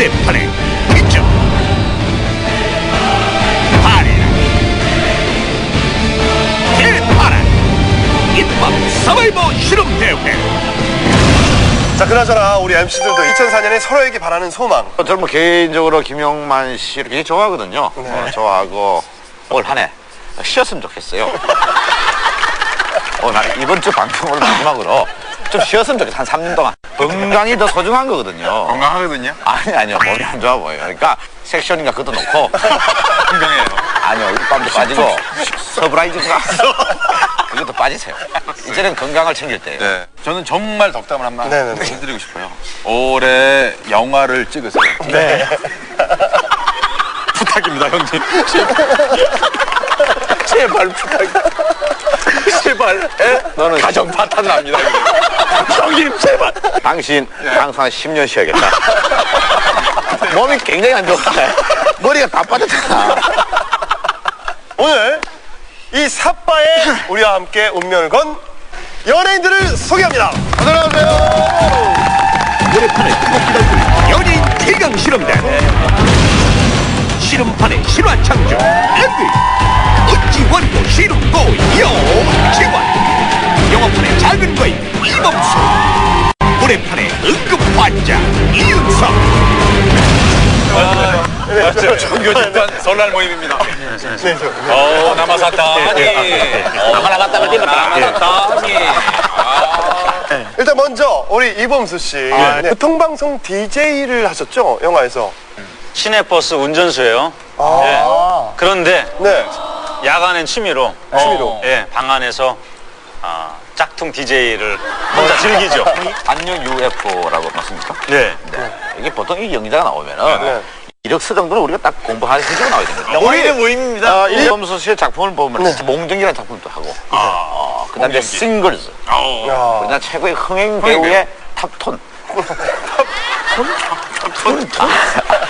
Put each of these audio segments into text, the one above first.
오랜만에 이쪽 파리라 입법 서바이버 실험 대회 자, 그나저나 우리 MC들도 2004년에 서로에게 바라는 소망. 저는 뭐 개인적으로 김용만 씨를 굉장히 좋아하거든요. 네. 어, 좋아하고 올 한 해 쉬었으면 좋겠어요. 어, 나 이번 주 방송으로 마지막으로 좀 쉬었으면 좋겠어. 한 3년 동안. 건강이 더 소중한 거거든요. 건강하거든요. 아니, 아니요. 몸이 안 좋아 보여요. 그러니까 섹션인가 그것도 놓고. 건강해요. 아니요. 입밤도 빠지고 서브라이즈가 그것도 빠지세요. 이제는 건강을 챙길 때예요. 네. 저는 정말 덕담을 한 번 네네네. 해드리고 싶어요. 올해 영화를 찍으세요. 네. 부탁입니다, 형님. 제발 부탁. 제발. 너는 가정 파탄 납니다. 형님 제발. 당신 방송 한 10년 쉬어야겠다. 몸이 굉장히 안 좋아. 머리가 다 빠졌잖아. 오늘 이 삿바에 우리와 함께 운명을 건 연예인들을 소개합니다. 오랜만에 뜨겁게 달군 연예인 대강 실험대 실험판의 실화 창조 에브리 어찌 원고 실험고 영지원 영화판의 작은 거인 이범수 오랜만에 응급 환자 이윤석 정교집단 설날 모임입니다. 네, 저, 네. 어, 남아사다니. 하나 갔다 면 남아사다니. 일단 먼저 우리 이범수 씨. 네. 교통방송 DJ를 하셨죠? 영화에서. 시내버스 운전수예요. 아. 예. 그런데 네. 야간엔 취미로 취미로. 예, 방 안에서 아, 짝퉁 DJ를 혼자 즐기죠. 안녕 UFO라고 맞습니까? 네. 네. 이게 보통 이 연기자가 나오면은 네. 이력서 정도는 우리가 딱 공부할 해주고 나와야 되거든요. 우리 모임입니다. 아, 이범수 씨의 작품을 보면 진짜 몽정이라는 작품도 하고 어, 그 다음에 싱글즈 야. 우리나라 최고의 흥행 배우의 탑톤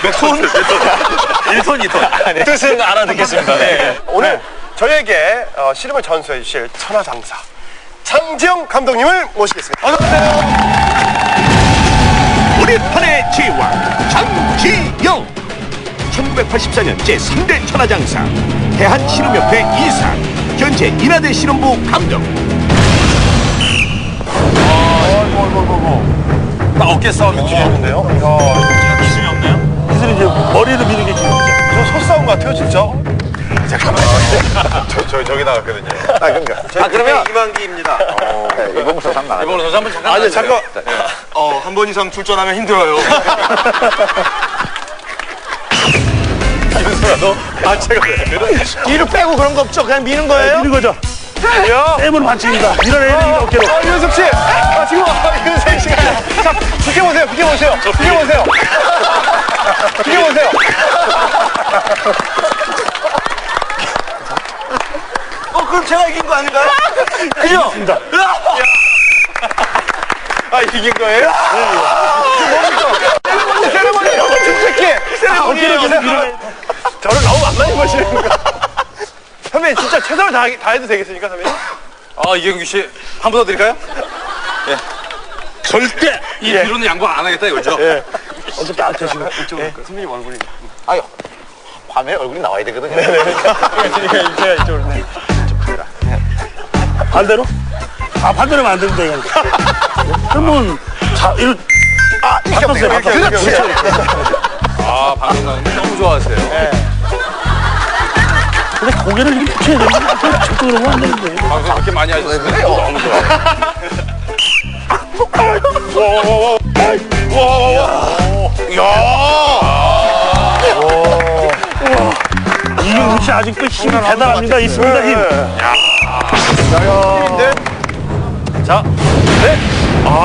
몇 톤? 1톤, 2톤. 뜻은 알아듣겠습니다. 네. 오늘 저희에게 어, 실험을 전수해 주실 천하장사 장지영 감독님을 모시겠습니다. 어서오세요. 오랜만의 제왕 장지영 1984년 제3대 천하장사 대한실험협회 이사 현재 인하대 실험부 감독 나 어깨 싸움이 좋은데요? 기술이 없나요? 기술이 이제 머리를 미는 게 기술이죠. 저 소싸움 같아요, 진짜. 저, 저, 저기 나갔거든요. 아 그러니까 아 그러면 이만기입니다. 네, 이범수 상 나가 이번에 선수 한번 잠깐. 아니, 잠깐. 어, 한 번 이상 출전하면 힘들어요. 뒤로 빼고 그런 거 없죠? 그냥 미는 거예요? 미는 거죠. 쌤은 반칙입니다. 됩니다, 어깨로. 아, 윤석 씨! 아, 지금, 아, 윤석 씨가. 자, 비켜보세요, 비켜보세요. 비켜보세요. 비켜보세요. 어, 그럼 제가 이긴 거 아닌가요? 그죠? 아, 이긴 거예요? 세레머니, 세레머니, 너무 침착해. 세레머니예요. 저를 너무 만만히 보시는 거. 선배님, 진짜 최선을 다, 다해도 되겠습니까, 선배님? 아, 이경규 씨, 한 번 더 드릴까요? 예. 절대 이 뒤로는 양보 안 하겠다 이거죠? 예. 딱 대시고. 이쪽으로. 선배님 얼굴이. 아유 화면에 얼굴이 나와야 되거든요 제가 이쪽으로. 네. 반대로? 아, 반대로 하면 안 됩니다, 이건. 그러면, 자, 이거. 아, 바꿨어요, 바꿨어요. 그렇지. 아, 방금 가는데 너무 좋아하세요. 근데 고개를 이렇게 붙여야 되는데, 자꾸 그러면 안 되는데. 방송 그렇게 많이 하셨어요. 너무 좋아. 이경우 씨 아직도 힘이 대단합니다. 있습니다, 힘. 자,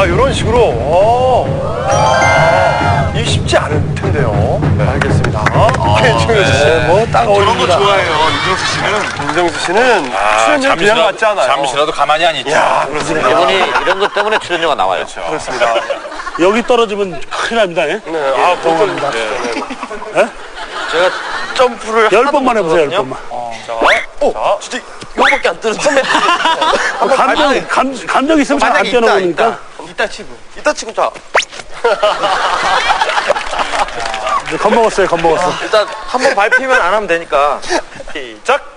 이런 식으로. 오. 아, 이 쉽지 않을 텐데요. 알겠습니다. 김정수 씨. 뭐, 딱 어울립니다. 좋아해요, 윤정수 씨는. 김정수 씨는 출연료 그냥 받지 않아요. 잠시라도 가만히 안 있죠. 야, 그렇습니다. 이분이 이런 것 때문에 출연료가 나와요 그렇습니다. 여기 떨어지면 큰일 납니다, 예? 네, 아, 보통입니다. 제가 점프를 열 번만 해보세요, 열 번만. 자, 진짜 이거밖에 안 뜨는 처음에. 감정, 감, 감정 있으면 잘 안 만약에 있다, 뛰어나오니까. 이따 치고. 이따 치고 자. 이제 겁먹었어요, 겁먹었어. 일단 한 번 밟히면 안 하면 되니까. 시작.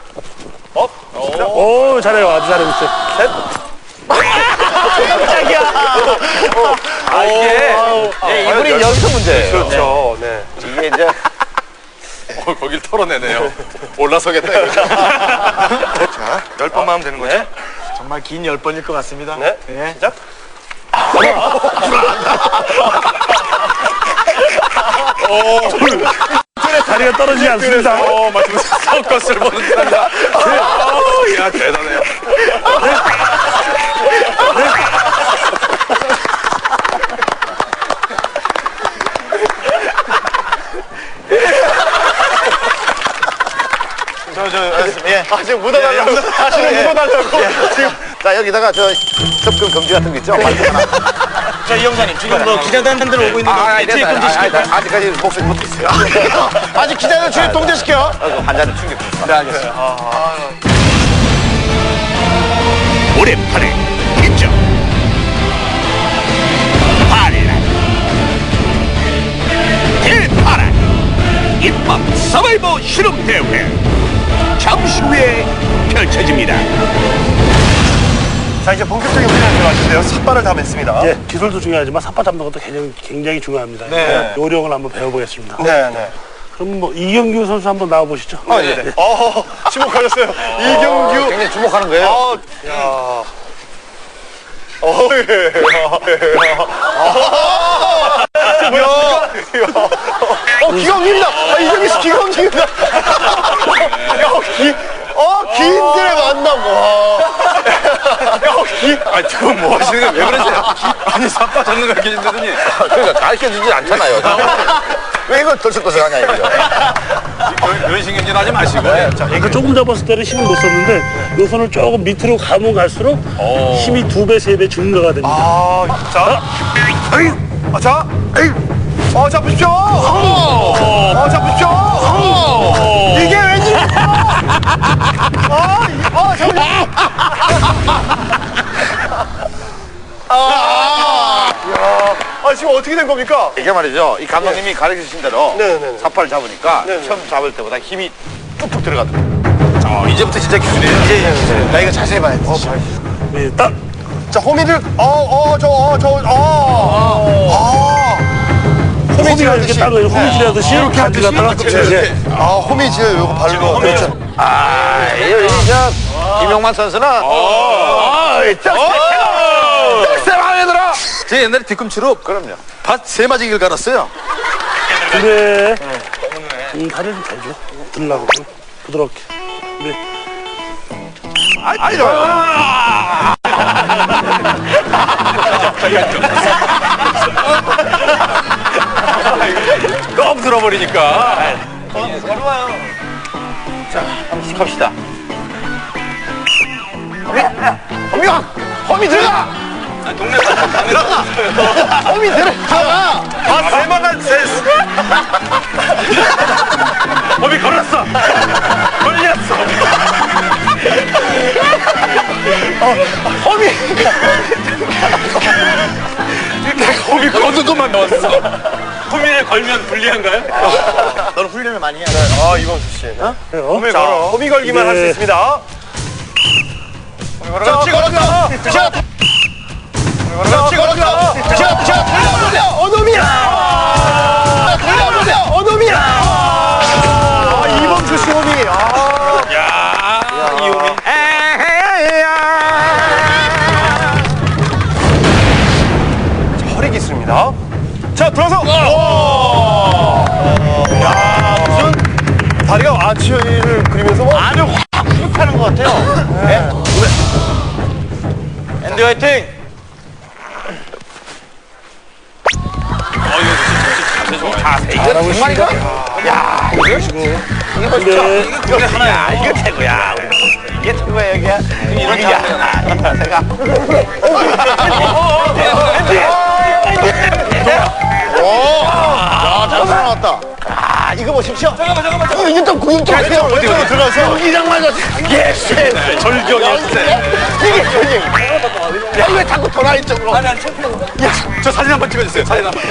오, 잘해요. 아주 잘하고 있어요. 아, 이게. 예, 이분이 여기서 문제예요. 그렇죠. 네. 이게 이제 어, 거길 털어내네요. 올라서겠다. 자, 열 번만 하면 되는 거죠? 정말 긴 열 번일 것 같습니다. 네. 시작. 다리가 떨어지지 않습니다. 어, 마치 서커스를 보는 사람이다. 어, 야, 대단해요. 저, 저, 예. 아, 지금 묻어달라고. 다시는 묻어달라고. 지금. 자, 여기다가 저 접근 금지 같은 거 있죠? 하나. 자, 이 형사님, 지금 뭐 기자단들 오고 있는데 아, 어떻게 아, 금지시킬까요? 아, 아직까지 목소리 못 듣겠어요. 아직 기자들 출입 통제시켜. 아, 환자는 충격. 네, 알겠습니다. 오랜만에 인정 대파란 입법 서바이버 실험 대회 잠시 후에 펼쳐집니다. 자, 이제 본격적인 훈련이 들어가는데요. 삿발을 다 맸습니다. 예, 기술도 중요하지만 삿바 잡는 것도 굉장히, 굉장히 중요합니다. 네. 요령을 한번 배워보겠습니다. 네, 네. 그럼 뭐 이경규 선수 한번 나와보시죠. 아, 예. 어, 주목하셨어요. 이경규. 굉장히 주목하는 거예요. 어, 야. 어, 예. 아, 뭐야? 어, 기광입니다. 아, 이경규 씨 기광입니다. 야, 기, 어, 기인들의 만남. 와. 야, 기, 아, 저건 뭐 하시는 거예요? 왜 그러세요? 아니, 사파 잡는 거 계신다더니. 그러니까 가르쳐 주지 않잖아요. 왜 이걸 덜썩덜썩하냐, 이거죠. 그런, 그런 신경질 하지 마시고. 그 조금 잡았을 때는 힘을 못 썼는데 요 손을 조금 밑으로 가면 갈수록 힘이 두 배, 세 배 증가가 됩니다. 아, 자. 에이, 아, 자. 에이. 어, 잡으십시오. 어, 잡으십시오. 이게 웬일입니까? 아, 이- 아. 아, 야, 아, 지금 어떻게 된 겁니까? 이게 말이죠. 이 감독님이 가르쳐 주신 대로 네, 네, 네. 삿발을 잡으니까 네, 네. 처음 잡을 때보다 힘이 뚝뚝 들어가더라고요. 어, 이제부터 진짜 기술이에요. 나 이거 자세히 봐야 돼. 네, 딱 자, 호미를, 어, 어, 저, 어, 저, 어. 아. 호미가 이렇게 딱 호미질 하듯이 이렇게 하듯이 갖다가 이렇게 이제 아, 호미질 요거 발로. 그렇죠. 아, 이, 저, 김용만 선수는. 어, 쩍, 쩍, 마음에 들어! 제 옛날에 뒤꿈치로 그럼요. 밭 세 마지기를 갈았어요. 근데 음, 다리를 좀 대줘. 들라고 좀 부드럽게. 네. 아니, 좋아요. 너무 들어버리니까. 한번 갑시다. 호미, 호미, 호미 들어가! 들어가! 호미 들어가! 아, 세마간 세. 범이 걸었어. 걸렸어. 호미! 범이 거는 것만 넣었어. 호미를 걸면 불리한가요? 너는 훈련을 많이 해야 돼. 아, 이범수 씨. 어? 자, 호미 걸기만 할수 네. 있습니다. 그렇지, 그렇지. 자, 그렇지, 그렇지. 자, 자, 돌려보세요. 어놈이야. 돌려보세요. 어놈이야. 들어서. 야, 무슨 다리가 아치를 그리면서 뭐 안을 확 흡입하는 것 같아요. 앤디 화이팅. 이거 정말인가? 야, 이거, 이거 근데 이거 하나야. 이거 최고야. 이게 최고야, 여기야. 이런 야, 제가. 야, 잘 살아났다. 아, 이거 보십시오. 잠깐만, 잠깐만. 잠깐만. 이게 또 구입 좀 해요. 어떻게 들어가서? 여기랑 맞아. 예스. 절경 예스. 이게 절경. 야, 왜 자꾸 돌아 이쪽으로? 아니, 아니, 야, 저 사진 한 번 찍어주세요. 사진 한 번.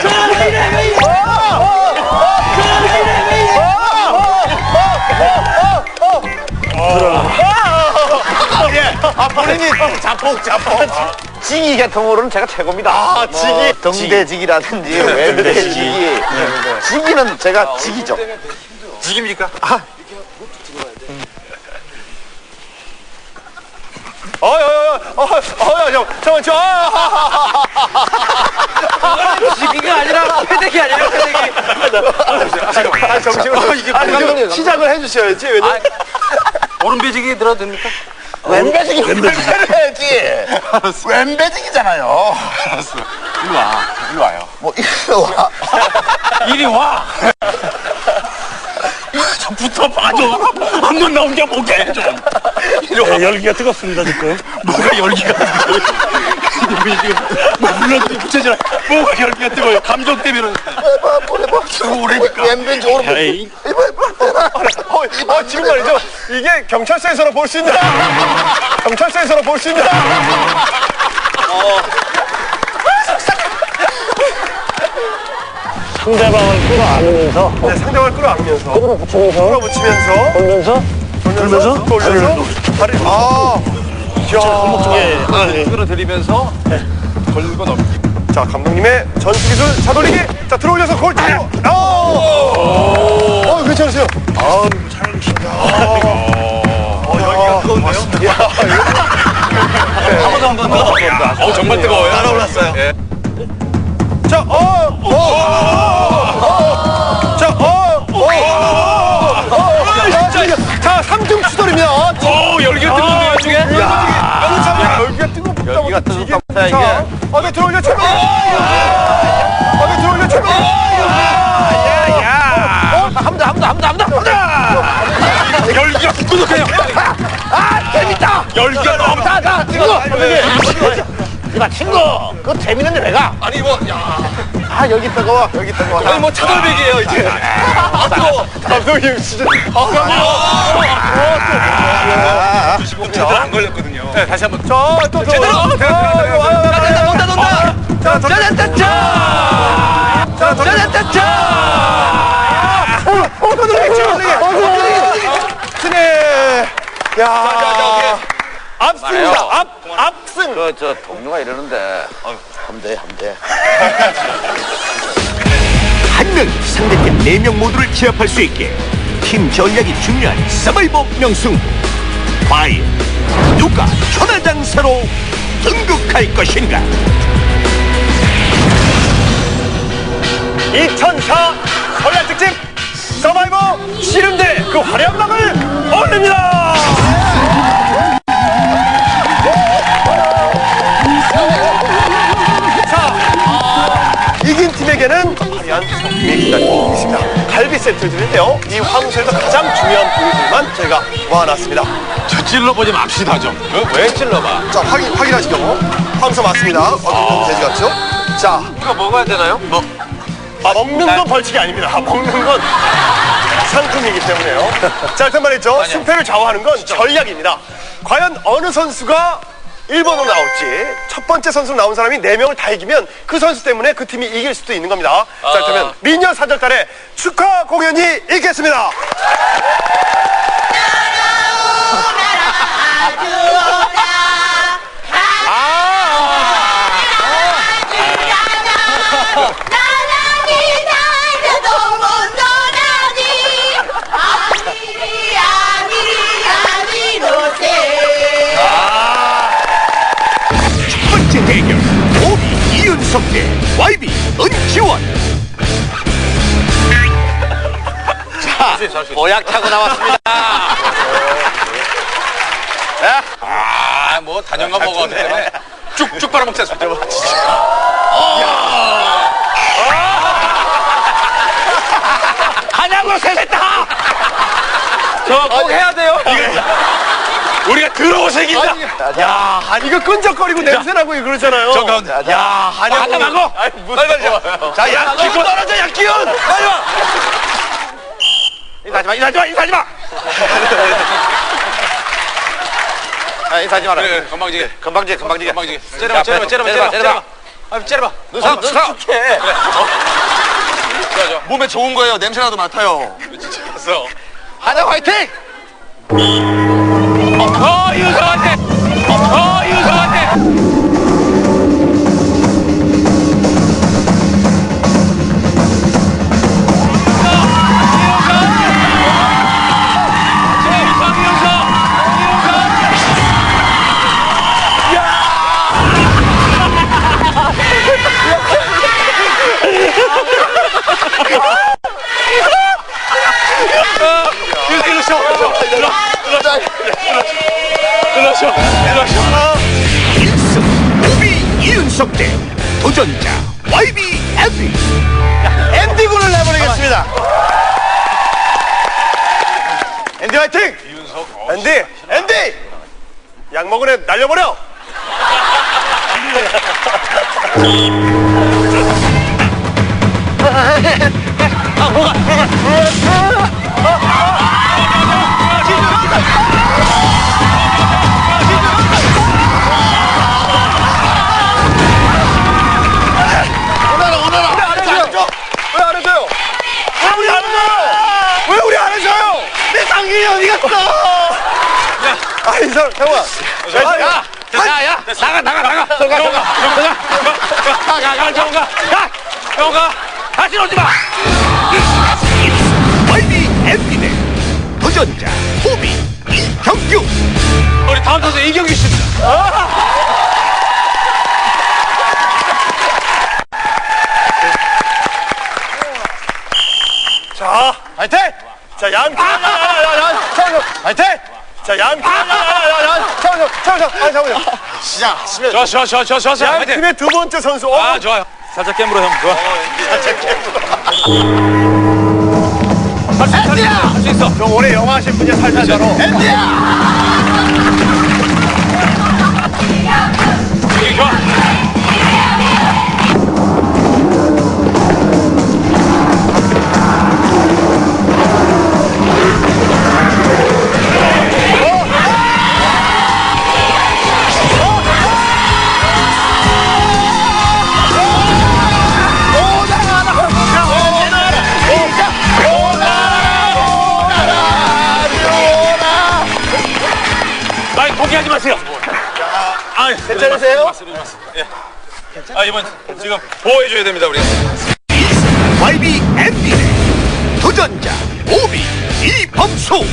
예, 아 본인이 자폭 자폭. 지기 거로는 제가 최고입니다. 아, 지기. 등대지기라든지, 왼대지기. 지기는 제가 지기죠. 지깁니까? 어, 야, 야, 야, 어, 어, 야, 잠깐만, 저, 아, 지기가 아니라 패대기 아니라 패대기. 아, 정신을. 이게 아니? 좀 시작을 해주셔야지. 왜냐면 오른배지기 들어도 됩니까? 왼배지기, 왼배지기. 왼배지기잖아요. 일로 와. 일로 와요. 뭐, 이거 와. 이리 와. 붙어 봐줘. 한번 나온 게 뭐게 좀. 네, 열기가 뜨겁습니다 지금. 뭐가 열기가 뜨거워요? 뭐 물론 부채잖아. 뭐가 열기가 뜨거워요? 감정 때문에. 오래니까. 왼배지, 오른배지. 에이, 어, 어, 지금 말이죠. 이게 경찰서에서나 볼 수 있는. 경찰서에서나 볼 수 있는. 상대방을 끌어안으면서 네, 상대방을 끌어안으면서. 끌어붙이면서 끌어붙이면서. 돌면서 돌면서. 돌면서. 다리, 아. 예, 아, 예. 끌어들이면서 걸고 넘기. 자, 감독님의 전투 기술 차돌리기. 자, 들어올려서 골 치고. 어, 어, 괜찮으세요? 아우 잘하십니다. 어, 여기가 뜨거운데요? 어 정말 뜨거워요. 날아올랐어요. 자, 어, 어, 어, 자, 어, 어, 어, 어, 자, 자, 3등 추돌입니다. 오 열기가 뜨거운데요 중에? 야, 여기가 뜨겁다. 여기가 뜨겁다, 이 게. 아, 네, 들어올려. 아, 네, 들어올려, 최고. 합니다, 합니다, 합니다, 합니다, 합니다. 열기가 뜨거워요. 아, 재밌다. 열기가 너무. 자, 자, 친구. 이봐, 친구. 그거 재밌는데 내가. 아니 뭐 야. 아, 여기 뜨거워, 여기 뜨거워. 아니 뭐 차돌배기예요 이제. 아 뜨거워. 감독님, 진짜. 제대로 안 걸렸거든요. 네 다시 한번. 자, 또, 또. 제대로. 자, 자, 짜잔, 자. 어, 지금 스네. 야. 압승입니다. 압, 압승. 그, 저, 동료가 이러는데. 함대, 함대. 한 명이 상대팀 네 명 모두를 제압할 수 있게 팀 전략이 중요한 서바이버 명승부 과연 누가 천하장사로 등극할 것인가 2004 설날 특집 서바이버 씨름대 그 화려함을 올립니다. 세트를 드리는데요. 이 화무실에서 가장 중요한 부위들만 저희가 모아놨습니다. 저 찔러보지 맙시다 좀. 왜 찔러봐? 자, 확인, 확인하시죠. 함수 맞습니다. 어떤 돼지 같죠? 자, 이거 먹어야 되나요? 뭐. 아, 먹는 건 벌칙이 아닙니다. 먹는 건 상품이기 때문에요. 자, 일단 말이죠. 승패를 좌우하는 건 전략입니다. 과연 어느 선수가 1번으로 나올지 첫 번째 선수로 나온 사람이 4명을 다 이기면 그 선수 때문에 그 팀이 이길 수도 있는 겁니다. 자, 그러면 미녀 사절단의 축하 공연이 있겠습니다. 약 타고 나왔습니다. 아, 뭐 단연간 먹었기 때문에 쭉쭉 빨아먹자. 한약으로 세겠다! 저꼭 해야 돼요. 우리가 더러워 생긴다. 야, 아니, 이거 끈적거리고 냄새나고 그러잖아요. 저 가운데. 야, 한약 아까 말고. 빨리 빨리 잡아. 자, 야, 기운 떨어져, 야, 기운! 빨리 와! 인사하지 마, 인사하지 마, 인사하지 마! 아, 인사하지 마라. 그래, 건방지게. 금방지게, 금방지게. 건방지게. 째려봐, 째려봐, 째려봐, 째려봐, 째려봐. 아, 째려봐. 눈썹, 눈썹! 좋아, 좋아. 몸에 좋은 거예요. 냄새나도 맡아요. 됐어. 한약 화이팅! 어, 저한테. 어, 이윤석한테. 애 날려버려! 왜안 해줘요? 왜 우리 안 해줘요? 왜 우리 안 해줘요? 내 당근이 어디 갔어? 아, 이 사람, 잠깐만. 야, 야, 야, 나가, 나가, 나가. 정가, 정가, 정가. 가, 가, 가, 정가. 가, 정가. 다시 오지 마. 앤디 대 도전자 우비 이경규 우리 다음 선수 이경규 씨입니다. 자, 화이팅! 자, 양, 야, 야, 야, 야, 잠깐만. 화이팅! 자, 양, 야, 야, 야, 야, 잠깐만, 잠깐만, 아, 잠깐만요. 시작하시면. 좋아, 좋아, 좋아, 좋아, 좋아, 좋아. 양 화이팅. 팀의 두 번째 선수. 어, 아, 좋아요. 살짝 깨물어, 형. 좋아. 있어, 할수 있어. 할수 있어. 저 올해 영화 하신 분이야, 살살자로. 이게 좋아. 괜찮으세요? 아, 이번 지금 보호해줘야 됩니다, 우리. YB 대 도전자 이범수 이범수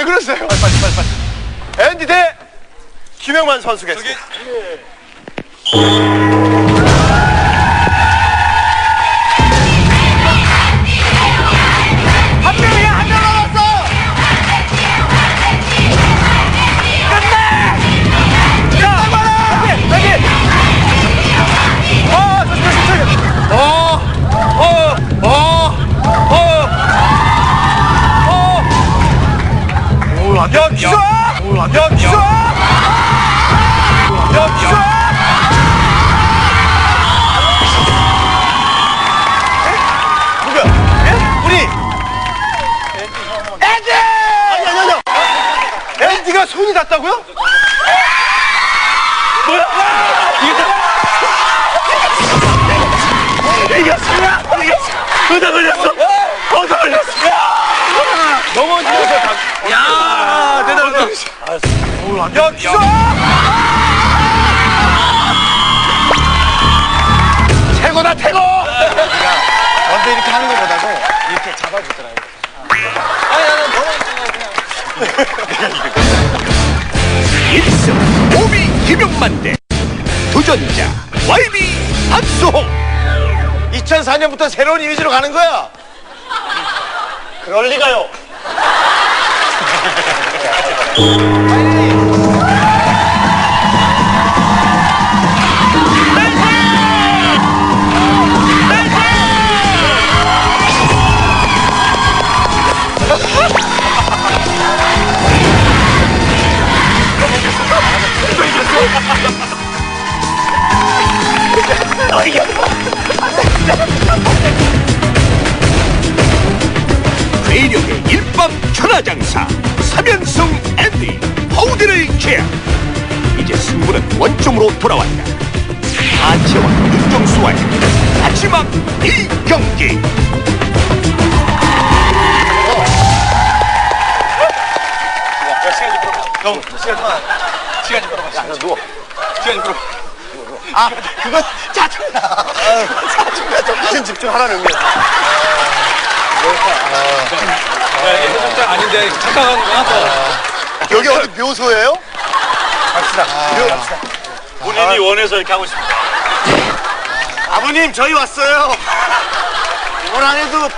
왜 그러세요? 빨리, 빨리, 빨리. 앤디 대 김영만 선수겠습니다. 한 손이 닿다고요? 뭐야? 이겼어! 이겼어! 의자 걸렸어! 거기서 걸렸어! 넘어지면서 야, 대단하다. 야, 기사! 태고다 태고 먼저 이렇게 하는 것보다도 이렇게 잡아주더라고요. 일승 오비 김용만 대 도전자 YB 박수홍 2004년부터 새로운 이미지로 가는 거야. 그럴 리가요. 괴력의 일밤 천하장사 3연승 앤디 허우디를 제압 이제 승부는 원점으로 돌아왔다. 아치와 윤정수와의 마지막 이 경기 아, 그거 짜증나. 짜증나. 좀 무슨 집중하라는 의미였어. 진짜 아닌데 착각한 거야 또. 여기 어디 묘소예요? 본인이 원해서 이렇게 하고 있습니다. 아버님, 저희 왔어요. 이걸 안 해도